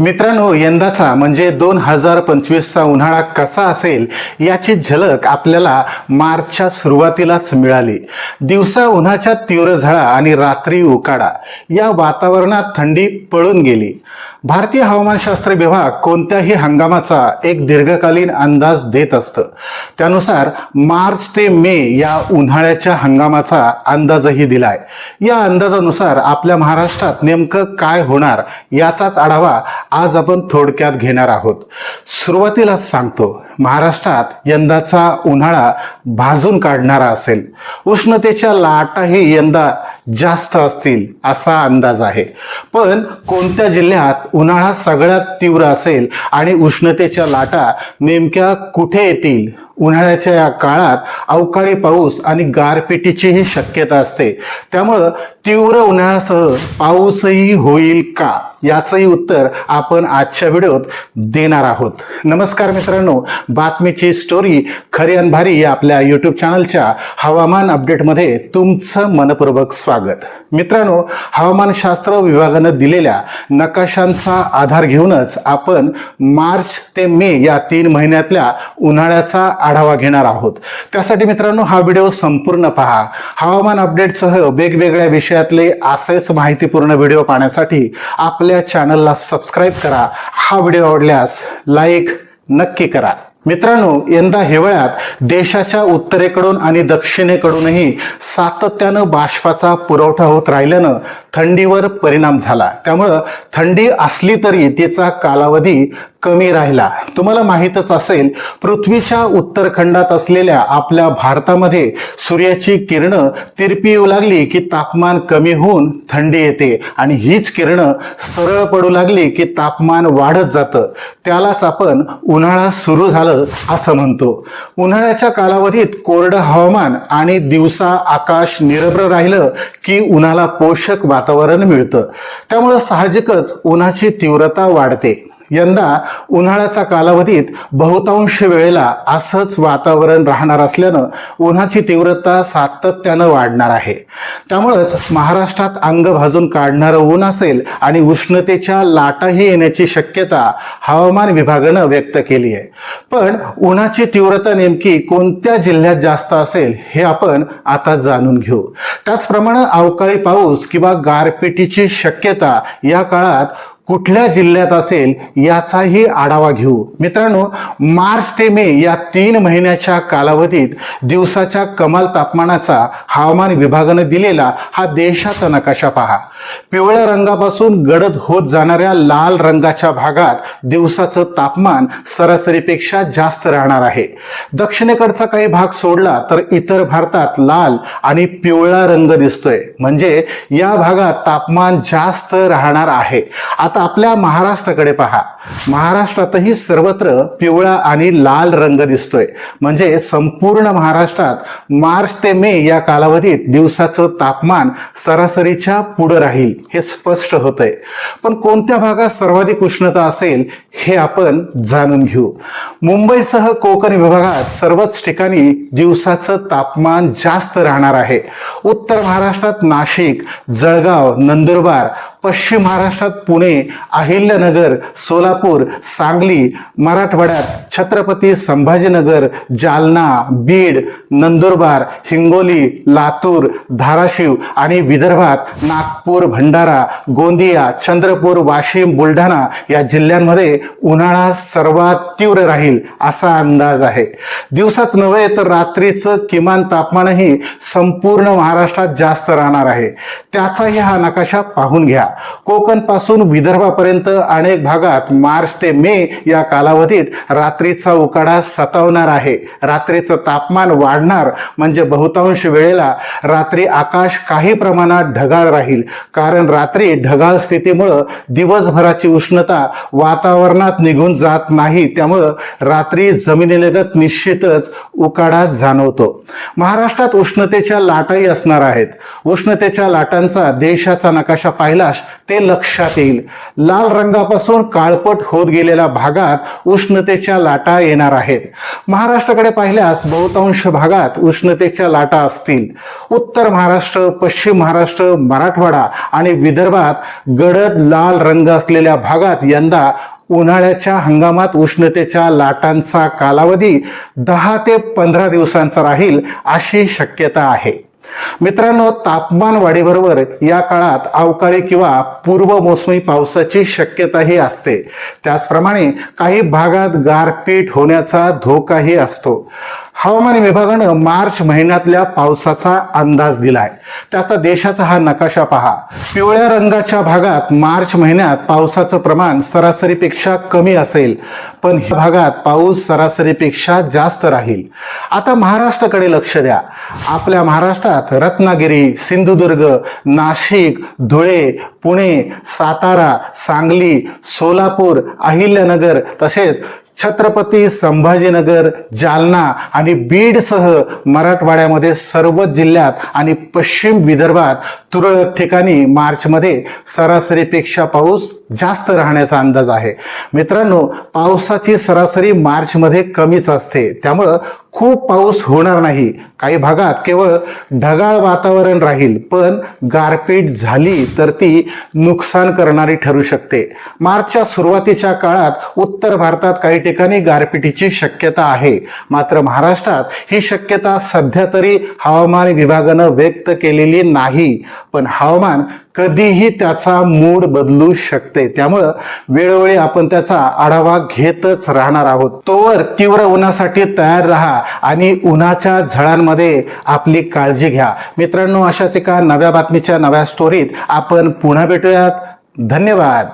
मित्रांनो यंदाचा म्हणजे दोन हजार पंचवीसचा उन्हाळा कसा असेल याची झलक आपल्याला मार्चच्या सुरुवातीलाच मिळाली. दिवसा उन्हाच्या तीव्र झळा आणि रात्री उकाडा या वातावरणात थंडी पळून गेली. भारतीय हवामानशास्त्र विभाग कोणत्याही हंगामाचा एक दीर्घकालीन अंदाज देत असतं. त्यानुसार मार्च ते मे या उन्हाळ्याच्या हंगामाचा अंदाजही दिलाय. या अंदाजानुसार आपल्या महाराष्ट्रात नेमकं काय होणार याचाच आढावा आज आपण थोडक्यात घेणार आहोत. सुरुवातीलाच सांगतो महाराष्ट्रात यंदाचा उन्हाळा भाजून काढणारा असेल. उष्णतेच्या लाटाही यंदा जास्त असतील असा अंदाज आहे. पण कोणत्या जिल्ह्यात उन्हाळा सगळ्यात तीव्र असेल आणि उष्णतेच्या लाटा नेमक्या कुठे येतील? उन्हाळ्याच्या या काळात अवकाळी पाऊस आणि गारपिटीचीही शक्यता असते. त्यामुळं तीव्र उन्हाळ्यासह पाऊसही होईल का? याचंही उत्तर आपण आजच्या व्हिडिओत देणार आहोत. नमस्कार मित्रांनो बातमीची स्टोरी खरी अन भारी या आपल्या यूट्यूब चॅनलच्या हवामान अपडेटमध्ये तुमचं मनपूर्वक स्वागत. मित्रांनो हवामानशास्त्र विभागानं दिलेल्या नकाशांचा आधार घेऊनच आपण मार्च ते मे या तीन महिन्यातल्या उन्हाळ्याचा आढावा घेणार आहोत. त्यासाठी मित्रांनो हा व्हिडिओ संपूर्ण पहा. हवामान अपडेटसह वेगवेगळ्या विषयातले असेच माहितीपूर्ण व्हिडिओ पाहण्यासाठी आपल्या चॅनलला सबस्क्राईब करा. हा व्हिडिओ आवडल्यास लाईक नक्की करा. मित्रांनो यंदा हिवाळ्यात देशाच्या उत्तरेकडून आणि दक्षिणेकडूनही सातत्यानं बाष्पाचा पुरवठा होत राहिल्यानं थंडीवर परिणाम झाला. त्यामुळं थंडी असली तरी तिचा कालावधी कमी राहिला. तुम्हाला माहीतच असेल पृथ्वीच्या उत्तरखंडात असलेल्या आपल्या भारतामध्ये सूर्याची किरणं तिरपी येऊ लागली की तापमान कमी होऊन थंडी येते आणि हीच किरणं सरळ पडू लागली की तापमान वाढत जातं. त्यालाच आपण उन्हाळा सुरू झालं असं म्हणतो. उन्हाळ्याच्या कालावधीत कोरडं हवामान आणि दिवसा आकाश निरभ्र राहिलं की उन्हाला पोषक वातावरण मिळतं. त्यामुळं साहजिकच उन्हाची तीव्रता वाढते. यंदा उन्हाळ्याचा कालावधीत बहुतांश वेळेला असंच वातावरण राहणार असल्यानं उन्हाची तीव्रता सातत्यानं वाढणार आहे. त्यामुळंच महाराष्ट्रात अंग भाजून काढणारं ऊन असेल आणि उष्णतेच्या लाटाही येण्याची शक्यता हवामान विभागानं व्यक्त केली आहे. पण उन्हाची तीव्रता नेमकी कोणत्या जिल्ह्यात जास्त असेल हे आपण आता जाणून घेऊ. त्याचप्रमाणे अवकाळी पाऊस किंवा गारपिटीची शक्यता या काळात कुठल्या जिल्ह्यात असेल याचाही आढावा घेऊ. मित्रांनो मार्च ते मे या तीन महिन्याच्या कालावधीत दिवसाच्या कमाल तापमानाचा हवामान विभागानं दिलेला हा देशाचा नकाशा पहा. पिवळ्या रंगापासून गडद होत जाणाऱ्या लाल रंगाच्या भागात दिवसाचं तापमान सरासरीपेक्षा जास्त राहणार आहे. दक्षिणेकडचा काही भाग सोडला तर इतर भारतात लाल आणि पिवळा रंग दिसतोय. म्हणजे या भागात तापमान जास्त राहणार आहे. आता आपल्या महाराष्ट्राकडे पहा. महाराष्ट्रातही सर्वत्र पिवळा आणि लाल रंग दिसतोय. म्हणजे संपूर्ण महाराष्ट्रात मार्च ते मे या कालावधीत दिवसाचं तापमान सरासरीच्या पुढं राहील हे स्पष्ट होतंय. पण कोणत्या भागात सर्वाधिक उष्णता असेल हे आपण जाणून घेऊ. मुंबईसह कोकण विभागात सर्वच ठिकाणी दिवसाचं तापमान जास्त राहणार आहे. उत्तर महाराष्ट्रात नाशिक जळगाव नंदुरबार पश्चिम महाराष्ट्रात पुणे अहिल्यानगर सोलापूर सांगली मराठवाड्यात छत्रपती संभाजीनगर जालना बीड नंदुरबार हिंगोली लातूर धाराशिव आणि विदर्भात नागपूर भंडारा गोंदिया चंद्रपूर वाशिम बुलढाणा या जिल्ह्यांमध्ये उन्हाळा सर्वात तीव्र राहील असा अंदाज आहे. दिवसाच नव्हे तर रात्रीचं किमान तापमानही संपूर्ण महाराष्ट्रात जास्त राहणार आहे. त्याचाही हा नकाशा पाहून घ्या. कोकणपासून विदर्भापर्यंत अनेक भागात मार्च ते मे या कालावधीत रात्रीचा उकाडा सतावणार आहे. रात्रीचं तापमान वाढणार म्हणजे बहुतांश वेळेला रात्री आकाश काही प्रमाणात ढगाळ राहील. कारण रात्री ढगाळ स्थितीमुळं दिवसभराची उष्णता वातावरणात निघून जात नाही. त्यामुळं रात्री जमिनीलगत निश्चितच उकाडा जाणवतो. महाराष्ट्रात उष्णतेच्या लाटाही असणार आहेत. उष्णतेच्या लाटांचा देशाचा नकाशा पाहिला प्रकाश ते लक्षात येईल. लाल रंगापासून काळपट होत गेलेल्या भागात उष्णतेच्या लाटा येणार आहेत. महाराष्ट्राकडे पाहिल्यास बहुतांश भागात उष्णतेच्या लाटा असतील. उत्तर महाराष्ट्र पश्चिम महाराष्ट्र मराठवाडा आणि विदर्भात गडद लाल रंग असलेल्या भागात यंदा उन्हाळ्याच्या हंगामात उष्णतेच्या लाटांचा कालावधी दहा ते पंधरा दिवसांचा राहील अशी शक्यता आहे. मित्रांनो तापमान वाढीबरोबर या काळात अवकाळी किंवा पूर्व मोसमी पावसाची शक्यताही असते. त्याचप्रमाणे काही भागात गारपीट होण्याचा धोकाही असतो. हवामान विभागानं मार्च महिन्यातल्या पावसाचा अंदाज दिलाय. त्याचा देशाचा हा नकाशा पहा. पिवळ्या रंगाच्या भागात मार्च महिन्यात पावसाचं प्रमाण सरासरीपेक्षा कमी असेल. पण ह्या भागात पाऊस सरासरीपेक्षा जास्त राहील. आता महाराष्ट्राकडे लक्ष द्या. आपल्या महाराष्ट्रात रत्नागिरी सिंधुदुर्ग नाशिक धुळे पुणे सातारा सांगली सोलापूर अहिल्यानगर तसेच छत्रपती संभाजीनगर जालना आणि बीडसह मराठवाड्यामध्ये सर्वच जिल्ह्यात आणि पश्चिम विदर्भात तुरळक ठिकाणी मार्चमध्ये सरासरीपेक्षा पाऊस जास्त राहण्याचा अंदाज आहे. मित्रांनो पावसाची सरासरी मार्चमध्ये कमीच असते. त्यामुळं खूप पाऊस होणार नाही. काही भागात केवळ ढगाळ वातावरण राहील पण गारपीट झाली तर ती नुकसान करणारी ठरू शकते. मार्चच्या सुरुवातीच्या काळात उत्तर भारतात काही ठिकाणी गारपिटीची शक्यता आहे. मात्र महाराष्ट्रात ही शक्यता सध्या तरी हवामान विभागानं व्यक्त केलेली नाही. पण हवामान कधीही त्याचा मूड बदलू शकते. त्यामुळं वेळोवेळी आपण त्याचा आढावा घेतच राहणार आहोत. तोवर तीव्र उन्हासाठी तयार राहा आणि उन्हाच्या झळांमध्ये आपली काळजी घ्या. मित्रांनो अशाच एका नव्या बातमीच्या नव्या स्टोरीत आपण पुन्हा भेटूयात. धन्यवाद.